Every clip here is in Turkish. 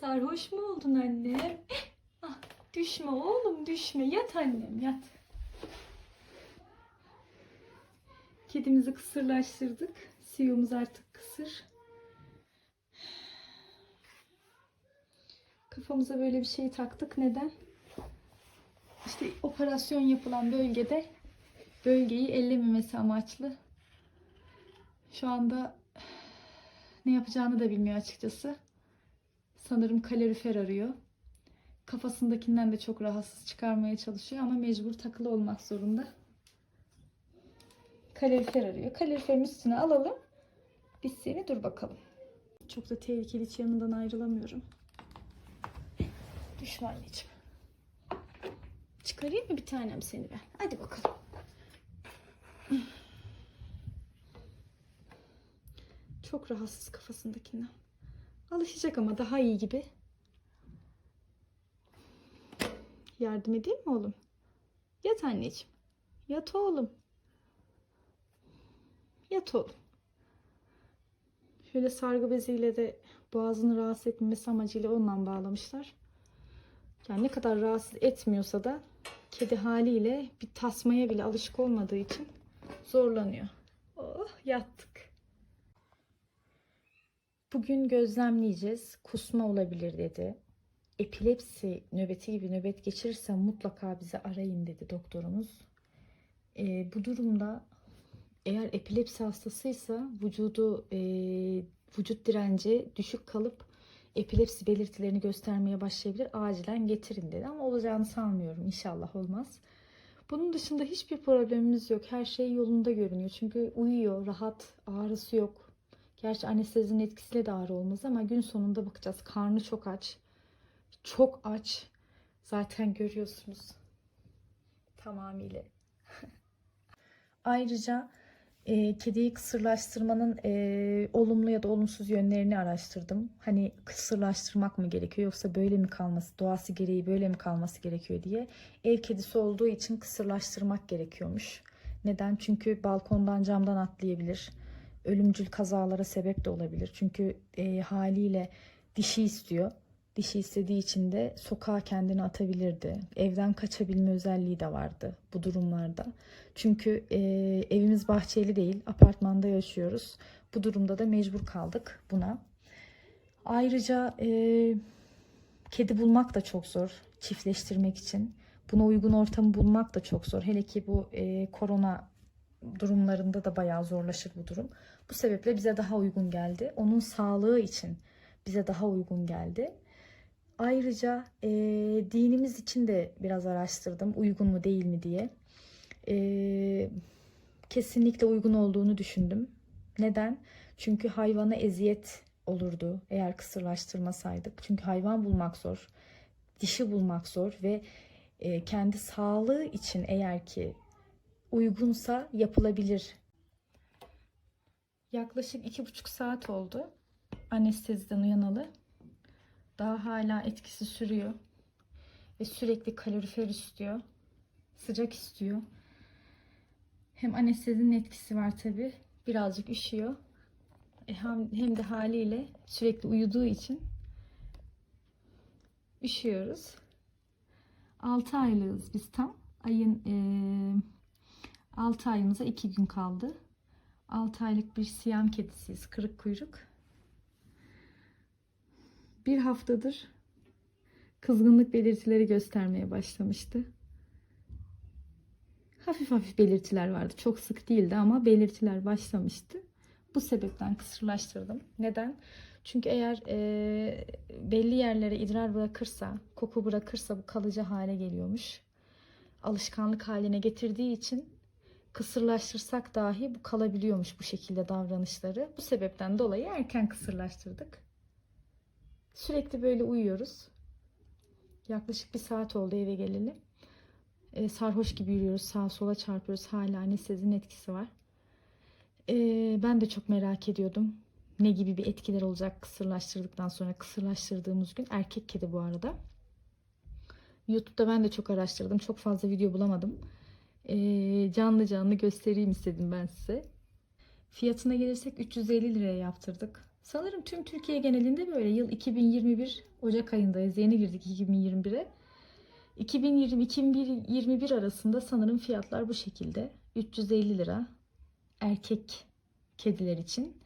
Sarhoş mu oldun annem? Ah, düşme oğlum düşme. Yat annem yat. Kedimizi kısırlaştırdık. Siyomuz artık kısır. Kafamıza böyle bir şey taktık. Neden? İşte operasyon yapılan bölgede bölgeyi ellememesi amaçlı. Şu anda ne yapacağını da bilmiyor açıkçası. Sanırım kalorifer arıyor. Kafasındakinden de çok rahatsız çıkarmaya çalışıyor ama mecbur takılı olmak zorunda. Kalorifer arıyor. Kaloriferin üstüne alalım. Biz seni dur bakalım. Çok da tehlikeli hiç yanından ayrılamıyorum. Düşme anneciğim. Çıkarayım mı bir tanem seni ben? Hadi bakalım. Çok rahatsız kafasındakinden. Alışacak ama daha iyi gibi. Yardım edeyim mi oğlum? Yat anneciğim. Yat oğlum. Yat oğlum. Şöyle sargı beziyle de boğazını rahatsız etmemesi amacıyla ondan bağlamışlar. Yani ne kadar rahatsız etmiyorsa da kedi haliyle bir tasmaya bile alışık olmadığı için zorlanıyor. Oh yattık. Bugün gözlemleyeceğiz. Kusma olabilir dedi. Epilepsi nöbeti gibi nöbet geçirirse mutlaka bizi arayın dedi doktorumuz. Ee, bu durumda eğer epilepsi hastasıysa vücudu e, vücut direnci düşük kalıp epilepsi belirtilerini göstermeye başlayabilir. Acilen getirin dedi ama olacağını sanmıyorum. İnşallah olmaz. Bunun dışında hiçbir problemimiz yok. Her şey yolunda görünüyor. Çünkü uyuyor, rahat, ağrısı yok. Gerçi anestezinin etkisiyle de ağrı olmaz ama gün sonunda bakacağız. Karnı çok aç. Çok aç. Zaten görüyorsunuz. Tamamıyla. Ayrıca e, kediyi kısırlaştırmanın e, olumlu ya da olumsuz yönlerini araştırdım. Hani kısırlaştırmak mı gerekiyor yoksa böyle mi kalması, doğası gereği böyle mi kalması gerekiyor diye. Ev kedisi olduğu için kısırlaştırmak gerekiyormuş. Neden? Çünkü balkondan camdan atlayabilir. Ölümcül kazalara sebep de olabilir. Çünkü e, haliyle dişi istiyor. Dişi istediği için de sokağa kendini atabilirdi. Evden kaçabilme özelliği de vardı bu durumlarda. Çünkü e, evimiz bahçeli değil, apartmanda yaşıyoruz. Bu durumda da mecbur kaldık buna. Ayrıca e, kedi bulmak da çok zor çiftleştirmek için. Buna uygun ortamı bulmak da çok zor. Hele ki bu e, korona durumlarında da bayağı zorlaşır bu durum. Bu sebeple bize daha uygun geldi. Onun sağlığı için bize daha uygun geldi. Ayrıca e, dinimiz için de biraz araştırdım uygun mu değil mi diye. E, kesinlikle uygun olduğunu düşündüm. Neden? Çünkü hayvana eziyet olurdu eğer kısırlaştırmasaydık. Çünkü hayvan bulmak zor, dişi bulmak zor ve e, kendi sağlığı için eğer ki uygunsa yapılabilir. Yaklaşık iki buçuk saat oldu anesteziden uyanalı. Daha hala etkisi sürüyor. Ve sürekli kalorifer istiyor. Sıcak istiyor. Hem anestezinin etkisi var tabi. Birazcık üşüyor. E, hem, hem de haliyle sürekli uyuduğu için üşüyoruz. 6 aylığız biz tam. Ayın e, 6 ayımıza 2 gün kaldı. 6 aylık bir siyam kedisiyiz. Kırık kuyruk. Bir haftadır kızgınlık belirtileri göstermeye başlamıştı. Hafif hafif belirtiler vardı. Çok sık değildi ama belirtiler başlamıştı. Bu sebepten kısırlaştırdım. Neden? Çünkü eğer e, belli yerlere idrar bırakırsa, koku bırakırsa bu kalıcı hale geliyormuş. Alışkanlık haline getirdiği için kısırlaştırsak dahi bu kalabiliyormuş bu şekilde davranışları. Bu sebepten dolayı erken kısırlaştırdık. Sürekli böyle uyuyoruz. Yaklaşık bir saat oldu eve geleli. E, sarhoş gibi yürüyoruz. Sağa sola çarpıyoruz. Hala anestezinin etkisi var. E, ben de çok merak ediyordum. Ne gibi bir etkiler olacak kısırlaştırdıktan sonra. Kısırlaştırdığımız gün. Erkek kedi bu arada. YouTube'da ben de çok araştırdım. Çok fazla video bulamadım. E, canlı canlı göstereyim istedim ben size. Fiyatına gelirsek 350 liraya yaptırdık. Sanırım tüm Türkiye genelinde böyle. Yıl 2021 Ocak ayındayız. Yeni girdik 2021'e. 2020-2021 arasında sanırım fiyatlar bu şekilde. 350 lira erkek kediler için.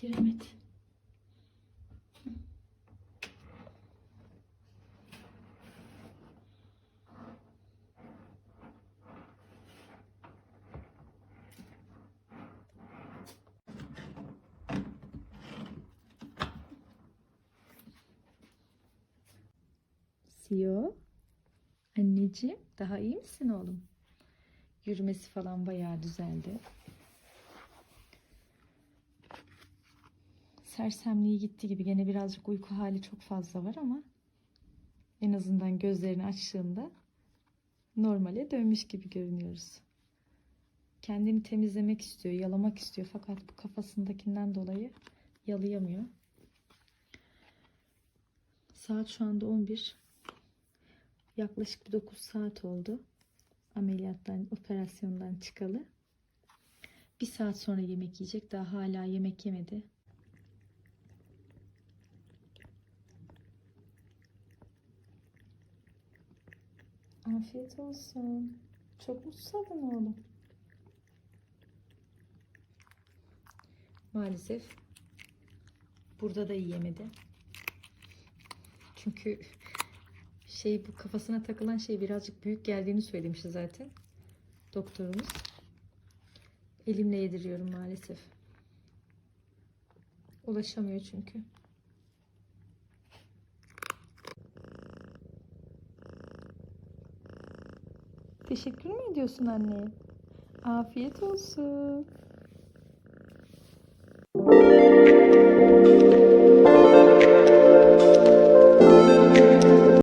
Kiremet. Siyo. Anneciğim daha iyi misin oğlum? Yürümesi falan bayağı düzeldi. Sersemliği gitti gibi. Gene birazcık uyku hali çok fazla var ama en azından gözlerini açtığında normale dönmüş gibi görünüyoruz. Kendini temizlemek istiyor, yalamak istiyor fakat bu kafasındakinden dolayı yalayamıyor. Saat şu anda 11. Yaklaşık bir 9 saat oldu. Ameliyattan, operasyondan çıkalı. Bir saat sonra yemek yiyecek. Daha hala yemek yemedi. Afiyet olsun. Çok mu susadın oğlum? Maalesef burada da yiyemedi. Çünkü şey bu kafasına takılan şey birazcık büyük geldiğini söylemişti zaten doktorumuz. Elimle yediriyorum maalesef. Ulaşamıyor çünkü. Teşekkür mü ediyorsun anne? Afiyet olsun.